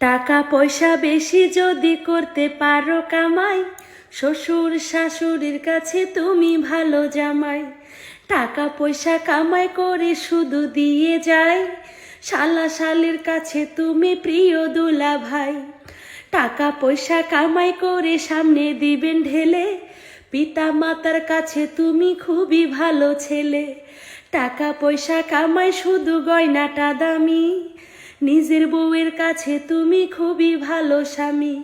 টাকা পয়সা বেশি যদি করতে পারো কামাই, শ্বশুর শাশুড়ির কাছে তুমি ভালো জামাই। টাকা পয়সা কামাই করে শুধু দিয়ে যায় শালা শালির কাছে তুমি প্রিয় দুলা ভাই। টাকা পয়সা কামাই করে সামনে দিবেন ঢেলে পিতা মাতার কাছে তুমি খুবই ভালো ছেলে। টাকা পয়সা কামাই শুধু গয়নাটা দামি নিজের বউয়ের কাছে তুমি খুবই ভালো স্বামী।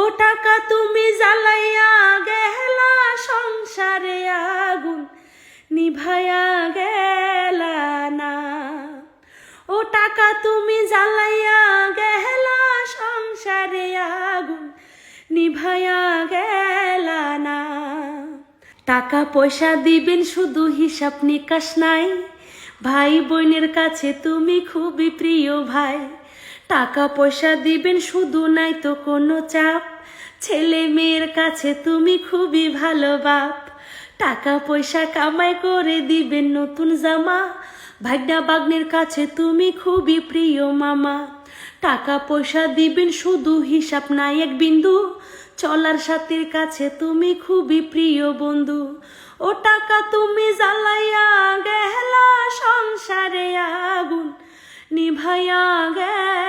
ও টাকা তুমি জ্বালাইয়া গেলা, সংসারে আগুন নিভায়া গেলা না। ও টাকা তুমি জ্বালাইয়া গেলা, সংসারে আগুন নিভায়া গেলা না। টাকা পয়সা দিবেন, শুধু হিসাব নিকাশ নাই। ভাই বোনের কাছে তুমি খুবই প্রিয় ভাই। টাকা পয়সা দিবেন, শুধু নাই তো কোনো চাপ। ছেলে মেয়ের কাছে তুমি খুবই ভালো বাপ। টাকা পয়সা কামাই করে দিবেন নতুন জামা। ভাগ্না বাগ্নের কাছে তুমি খুবই প্রিয় মামা। টাকা পয়সা দিবেন, শুধু হিসাব নাই এক বিন্দু। চলার সাথীর কাছে তুমি খুবই প্রিয় বন্ধু। ও টাকা তুমি জ্বালাইয়া গেলা, সংসারে আগুন নিভাইয়া গেলা